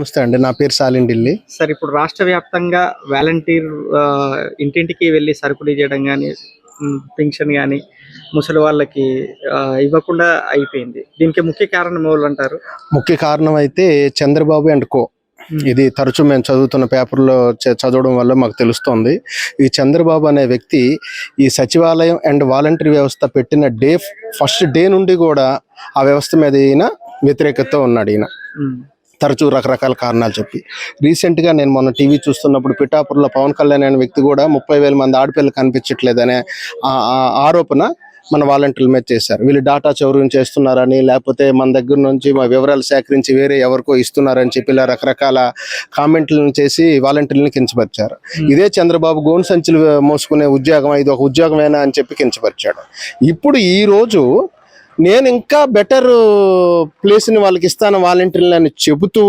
నమస్తే అండి నా పేరు సాలిన్ ఢిల్లీ. సార్ ఇప్పుడు రాష్ట్ర వ్యాప్తంగా వాలంటీర్ ఇంటింటికి వెళ్ళి సరుకులు ఇవ్వడం కానీ పెన్షన్ కానీ ముసలి వాళ్ళకి ఇవ్వకుండా అయిపోయింది. దీనికి ముఖ్య కారణం ఎవరు అంటారు? ముఖ్య కారణం అయితే చంద్రబాబు అండ్ కో. ఇది తరచూ మేము చదువుతున్న పేపర్లో చదవడం వల్ల మాకు తెలుస్తోంది. ఈ చంద్రబాబు అనే వ్యక్తి ఈ సచివాలయం అండ్ వాలంటరీ వ్యవస్థ పెట్టిన డే ఫస్ట్ డే నుండి కూడా ఆ వ్యవస్థ మీద ఈయన వ్యతిరేకతతో ఉన్నాడు ఈయన. తరచూ రకరకాల కారణాలు చెప్పి. రీసెంట్గా నేను మొన్న టీవీ చూస్తున్నప్పుడు పిఠాపురంలో పవన్ కళ్యాణ్ అనే వ్యక్తి కూడా ముప్పై వేల మంది ఆడపిల్లలు కనిపించట్లేదనే ఆరోపణ మన వాలంటీర్ల మీద చేశారు. వీళ్ళు డాటా చౌర్యం చేస్తున్నారని లేకపోతే మన దగ్గర నుంచి మా వివరాలు సేకరించి వేరే ఎవరికో ఇస్తున్నారని చెప్పి ఇలా రకరకాల కామెంట్లను చేసి వాలంటీర్లను కించపరిచారు. ఇదే చంద్రబాబు గోను సంచులు మోసుకునే ఉద్యోగం ఇది ఒక ఉద్యోగమేనా అని చెప్పి కించపరిచాడు. ఇప్పుడు ఈ రోజు నేను ఇంకా బెటర్ ప్లేస్ని వాళ్ళకి ఇస్తాను వాలంటీర్లు అని చెబుతూ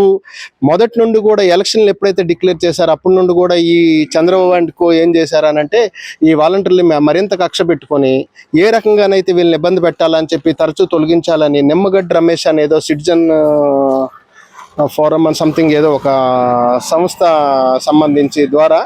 మొదటి నుండి కూడా ఎలక్షన్లు ఎప్పుడైతే డిక్లేర్ చేశారో అప్పటి నుండి కూడా ఈ చంద్రబాబు అండ్ కో ఏం చేశారనంటే ఈ వాలంటీర్లు మరింత కక్ష పెట్టుకొని ఏ రకంగానైతే వీళ్ళని ఇబ్బంది పెట్టాలని చెప్పి తరచూ తొలగించాలని నిమ్మగడ్డ రమేష్ అనేదో సిటిజన్ ఫోరం అండ్ సంథింగ్ ఏదో ఒక సంస్థ సంబంధించి ద్వారా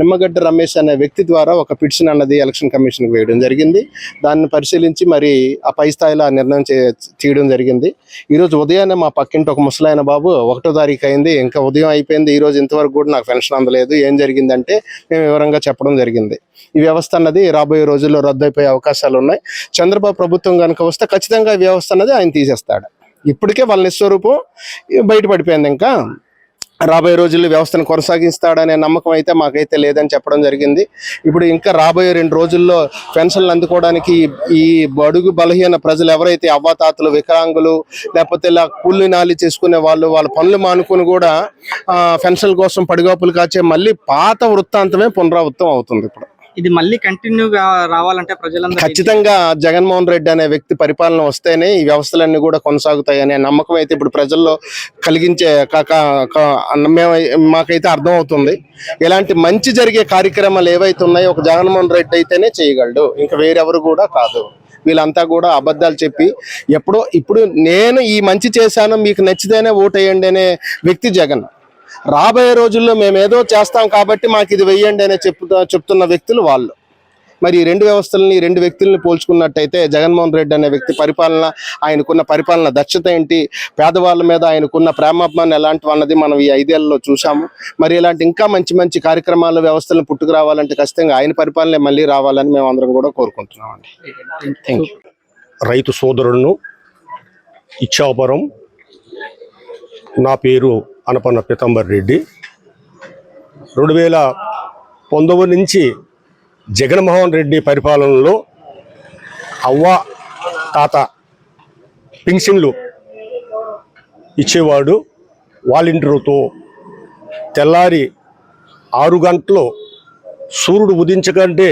నిమ్మగడ్డ రమేష్ అనే వ్యక్తి ద్వారా ఒక పిటిషన్ అన్నది ఎలక్షన్ కమిషన్కి వేయడం జరిగింది. దాన్ని పరిశీలించి మరి ఆ పై స్థాయిలో ఆ నిర్ణయం చే తీయడం జరిగింది. ఈరోజు ఉదయాన్నే మా పక్కింటి ఒక ముసలాయన బాబు ఒకటో తారీఖు అయింది. ఇంకా ఉదయం అయిపోయింది. ఈరోజు ఇంతవరకు కూడా నాకు పెన్షన్ అందలేదు. ఏం జరిగిందంటే మేము వివరంగా చెప్పడం జరిగింది. ఈ వ్యవస్థ అన్నది రాబోయే రోజుల్లో రద్దయిపోయే అవకాశాలు ఉన్నాయి. చంద్రబాబు ప్రభుత్వం కనుక వస్తే ఖచ్చితంగా ఈ వ్యవస్థ అన్నది ఆయన తీసేస్తాడు. ఇప్పటికే వాళ్ళ నిస్వరూపం బయటపడిపోయింది ఇంకా. రాబోయే రోజుల్లో వ్యవస్థను కొనసాగిస్తాడనే నమ్మకం అయితే మాకైతే లేదని చెప్పడం జరిగింది. ఇప్పుడు ఇంకా రాబోయే రెండు రోజుల్లో పెన్షన్లు అందుకోవడానికి ఈ- బడుగు బలహీన ప్రజలు ఎవరైతే అవ్వాతాతలు వికలాంగులు లేకపోతే ఇలా కూలి నాలి చేసుకునే వాళ్ళు వాళ్ళ పనులు మానుకొని కూడా పెన్షన్ పెన్షన్ల కోసం పడిగాపులు కాచే మళ్ళీ పాత వృత్తాంతమే పునరావృతం అవుతుంది ఇప్పుడు. ఇది మళ్ళీ కంటిన్యూగా రావాలంటే ప్రజలందరూ ఖచ్చితంగా జగన్మోహన్ రెడ్డి అనే వ్యక్తి పరిపాలన వస్తేనే ఈ వ్యవస్థలన్నీ కూడా కొనసాగుతాయి అనే నమ్మకం అయితే ఇప్పుడు ప్రజల్లో కలిగించే మేము మాకైతే అర్థమవుతుంది. ఇలాంటి మంచి జరిగే కార్యక్రమాలు ఏవైతే ఉన్నాయో ఒక జగన్మోహన్ రెడ్డి అయితేనే చేయగలడు. ఇంకా వేరెవరు కూడా కాదు. వీళ్ళంతా కూడా అబద్ధాలు చెప్పి ఎప్పుడో ఇప్పుడు నేను ఈ మంచి చేశాను మీకు నచ్చితేనే ఓటేయండి అనే వ్యక్తి జగన్. రాబోయే రోజుల్లో మేము ఏదో చేస్తాం కాబట్టి మాకు ఇది వెయ్యండి అనే చెప్తా చెప్తున్న వ్యక్తులు వాళ్ళు. మరి ఈ రెండు వ్యవస్థలని రెండు వ్యక్తుల్ని పోల్చుకున్నట్టయితే జగన్మోహన్ రెడ్డి అనే వ్యక్తి పరిపాలన ఆయనకున్న పరిపాలన దక్షత ఏంటి? పేదవాళ్ళ మీద ఆయనకున్న ప్రేమాభిమానం ఎలాంటివి అన్నది మనం ఈ ఐదేళ్ళలో చూసాము మరి ఇలాంటి ఇంకా మంచి మంచి కార్యక్రమాలు వ్యవస్థలను పుట్టుకు రావాలంటే ఖచ్చితంగా ఆయన పరిపాలనే మళ్ళీ రావాలని మేము అందరం కూడా కోరుకుంటున్నామండి. థ్యాంక్ యూ రైతు సోదరులను ఇచ్చాపురం నా పేరు అనపన్న పితంబర్ రెడ్డి. రెండు వేల పంతొమ్మిది నుంచి జగన్మోహన్ రెడ్డి పరిపాలనలో అవ్వ తాత పింఛన్లు ఇచ్చేవాడు వాలంటీర్తో తెల్లారి ఆరు గంటలు సూర్యుడు ఉదించకంటే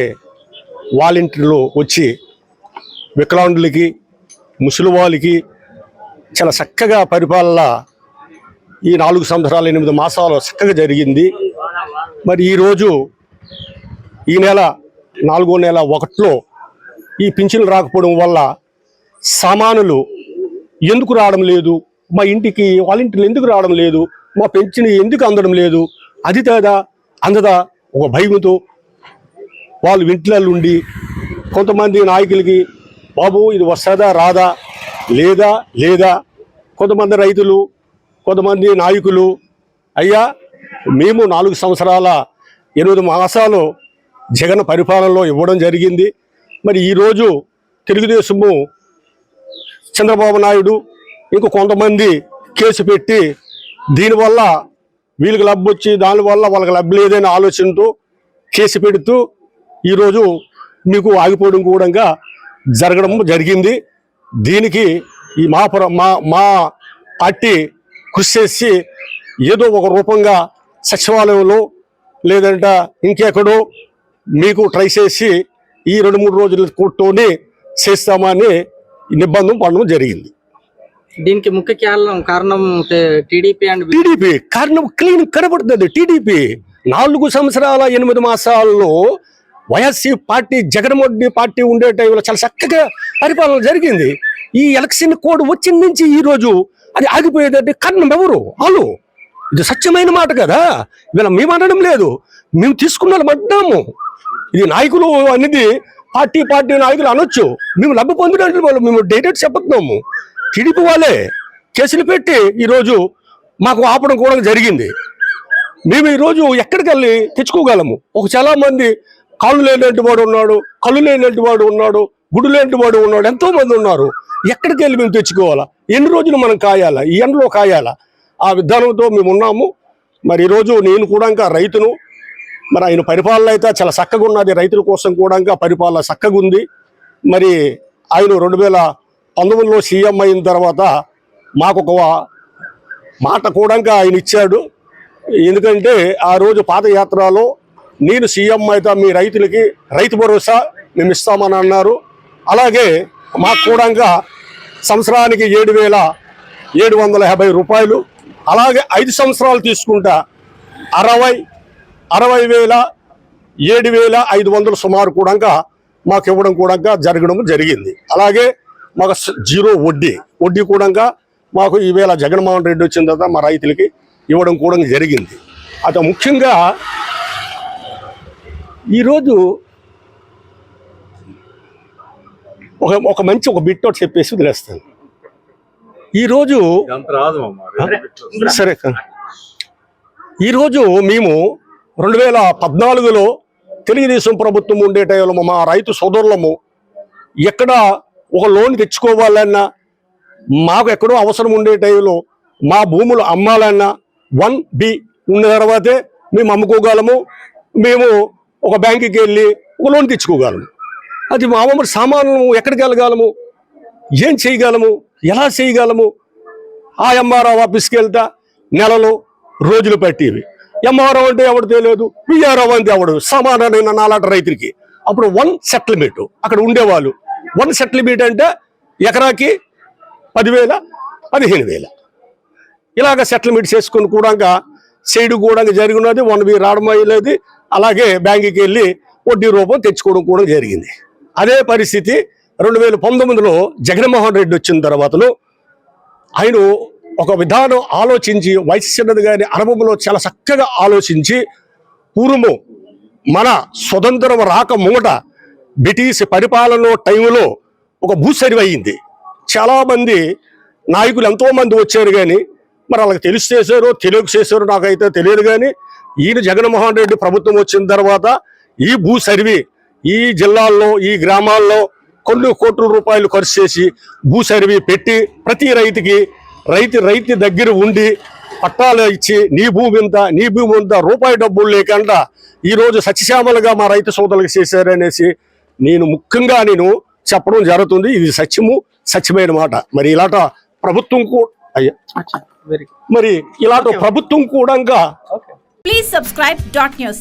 వాలంటీర్లు వచ్చి వికలాంగులకి ముసలి వాళ్ళకి చాలా చక్కగా పరిపాలన ఈ నాలుగు సంవత్సరాలు ఎనిమిది మాసాలు చక్కగా జరిగింది. మరి ఈరోజు ఈ నెల నాలుగో నెల ఒకటిలో ఈ పింఛన్లు రాకపోవడం వల్ల సామానులు ఎందుకు రావడం లేదు? మా ఇంటికి వాలంటీర్లు ఎందుకు రావడం లేదు? మా పెన్షన్ ఎందుకు అందడం లేదు? అది తేదా? అందదా? ఒక భయంతో వాళ్ళు ఇంట్లో ఉండి కొంతమంది నాయకులకి బాబు ఇది వస్తుందా రాదా? లేదా? లేదా? కొంతమంది రైతులు కొంతమంది నాయకులు అయ్యా మేము నాలుగు సంవత్సరాల ఎనిమిది మాసాలు జగన్ పరిపాలనలో ఇవ్వడం జరిగింది. మరి ఈరోజు తెలుగుదేశము చంద్రబాబు నాయుడు ఇంకో కొంతమంది కేసు పెట్టి దీనివల్ల వీళ్ళకి లబ్ధి వచ్చి దానివల్ల వాళ్ళకి లబ్ధి లేదని ఆలోచనతో కేసు పెడుతూ ఈరోజు మీకు ఆగిపోవడం కూడా జరగడం జరిగింది. దీనికి ఈ మా పుర మా మా పార్టీ కృషి చేసి ఏదో ఒక రూపంగా సచివాలయంలో లేదంటే ఇంకెక్కడో మీకు ట్రై చేసి ఈ రెండు మూడు రోజుల కూర్చొని చేస్తామని నిబంధన పడడం జరిగింది. దీనికి ముఖ్య కారణం కారణం టీడీపీ అండ్ టీడీపీ కారణం క్లీన్ కనబడుతుంది. టీడీపీ నాలుగు సంవత్సరాల ఎనిమిది మాసాల్లో వైఎస్సీ పార్టీ జగన్మోహన్ పార్టీ ఉండే టైంలో చాలా చక్కగా పరిపాలన జరిగింది. ఈ ఎలక్షన్ కోడ్ వచ్చిన నుంచి ఈ రోజు అది ఆగిపోయేదంటే కారణం ఎవరు వాళ్ళు ఇది సత్యమైన మాట కదా. వీళ్ళ మేము అనడం లేదు. మేము తీసుకున్న వాళ్ళం ఇది నాయకులు అనేది పార్టీ పార్టీ నాయకులు అనొచ్చు. మేము లబ్ధి పొందినట్లు వాళ్ళు మేము డైరెక్ట్ చెప్తున్నాము టీడీపీ వాళ్ళే కేసులు పెట్టి ఈరోజు మాకు ఆపడం కూడా జరిగింది. మేము ఈరోజు ఎక్కడికి వెళ్ళి తెచ్చుకోగలము? ఒక చాలా మంది కాళ్ళు లేనటువంటి వాడు ఉన్నాడు కళ్ళు లేనటువంటి వాడు ఉన్నాడు గుడి లేనట్టు వాడు ఉన్నాడు. ఎంతో మంది ఉన్నారు. ఎక్కడికి వెళ్ళి మేము తెచ్చుకోవాలా? ఎన్ని రోజులు మనం కాయాలా? ఈ ఎండలో కాయాలా? ఆ విధానంతో మేము ఉన్నాము. మరి ఈరోజు నేను కూడా ఇంకా రైతును. మరి ఆయన పరిపాలన అయితే చాలా చక్కగా ఉన్నది. రైతుల కోసం కూడా ఇంకా పరిపాలన చక్కగా ఉంది. మరి ఆయన రెండు వేల పంతొమ్మిదిలో సీఎం అయిన తర్వాత మాకు ఒక మాట కూడా ఇంకా ఆయన ఇచ్చాడు. ఎందుకంటే ఆ రోజు పాదయాత్రలో నేను సీఎం అయితే మీ రైతులకి రైతు భరోసా మేము ఇస్తామని అన్నారు. అలాగే మాకు కూడా సంవత్సరానికి ఏడు వేల ఏడు వందల యాభై రూపాయలు అలాగే ఐదు సంవత్సరాలు తీసుకుంటా అరవై అరవై వేల ఏడు వేల ఐదు వందలు సుమారు కూడా మాకు ఇవ్వడం కూడా జరగడం జరిగింది. అలాగే మాకు జీరో వడ్డీ వడ్డీ కూడా మాకు ఈవేళ జగన్మోహన్ రెడ్డి వచ్చిన తర్వాత మా రైతులకి ఇవ్వడం కూడా జరిగింది. అత ముఖ్యంగా ఈరోజు ఒక ఒక మంచి ఒక బిట్ ఒకటి చెప్పేసి వదిలేస్తాను. ఈరోజు సరే ఈరోజు మేము. రెండు వేల పద్నాలుగులో తెలుగుదేశం ప్రభుత్వం ఉండే టైంలో మా రైతు సోదరులము ఎక్కడ ఒక లోన్ తెచ్చుకోవాలన్నా మాకు ఎక్కడో అవసరం ఉండే టైంలో మా భూములు అమ్మాలన్నా వన్ బి ఉన్న తర్వాతే మేము అమ్ముకోగలము. మేము ఒక బ్యాంకుకి వెళ్ళి ఒక లోన్ తెచ్చుకోగలము. అది మామూలు సామాను ఎక్కడికి వెళ్ళగలము? ఏం చేయగలము? ఎలా చేయగలము? ఆ ఎంఆర్ఓ ఆఫీస్కి వెళ్తా నెలలు రోజులు పట్టేవి. ఎంఆర్ఓ అంటే ఎవడు తెలియదు? పిఆర్ఓ అంటే ఎవడు సమానమైన నాలాంటి రైతులకి. అప్పుడు వన్ సెటిల్మెంట్ అక్కడ ఉండేవాళ్ళు. వన్ సెటిల్మెంట్ అంటే ఎకరాకి పదివేల పదిహేను వేల. ఇలాగ సెటిల్మెంట్ చేసుకుని కూడా సైడ్ కూడా జరిగినది వన్ వీ రావడం అయ్యేది అలాగే బ్యాంకుకి వెళ్ళి వడ్డీ రూపం తెచ్చుకోవడం కూడా జరిగింది. అదే పరిస్థితి రెండు వేల పంతొమ్మిదిలో జగన్మోహన్ రెడ్డి వచ్చిన తర్వాతను ఆయన ఒక విధానం ఆలోచించి వైశ్యన్నది గారి అనుభవంలో చాలా చక్కగా ఆలోచించి పూర్వము మన స్వతంత్రం రాక ముంగట బ్రిటిష్ పరిపాలన టైంలో ఒక భూసరివ్ అయింది. చాలామంది నాయకులు ఎంతోమంది వచ్చారు కానీ మరి వాళ్ళకి తెలిసి చేశారో తెలియక చేశారో నాకైతే తెలియదు కానీ ఈయన జగన్మోహన్ రెడ్డి ప్రభుత్వం వచ్చిన తర్వాత ఈ భూ సర్వే ఈ జిల్లాల్లో ఈ గ్రామాల్లో కొన్ని కోట్ల రూపాయలు ఖర్చు చేసి భూ సర్వే పెట్టి ప్రతి రైతుకి రైతు రైతు దగ్గర ఉండి పట్టాలు ఇచ్చి నీ భూమి ఇంత నీ భూమి ఇంత రూపాయి డబ్బులు లేకుండా ఈ రోజు సత్యశ్యామలుగా మా రైతు సోదరులకు చేశారనేసి నేను ముఖ్యంగా నేను చెప్పడం జరుగుతుంది. ఇది సత్యము సత్యమైన మాట. మరి ఇలాట ప్రభుత్వం కూడా అయ్యా. మరి ఇలాంటి ప్రభుత్వం కూడా Please subscribe dot news.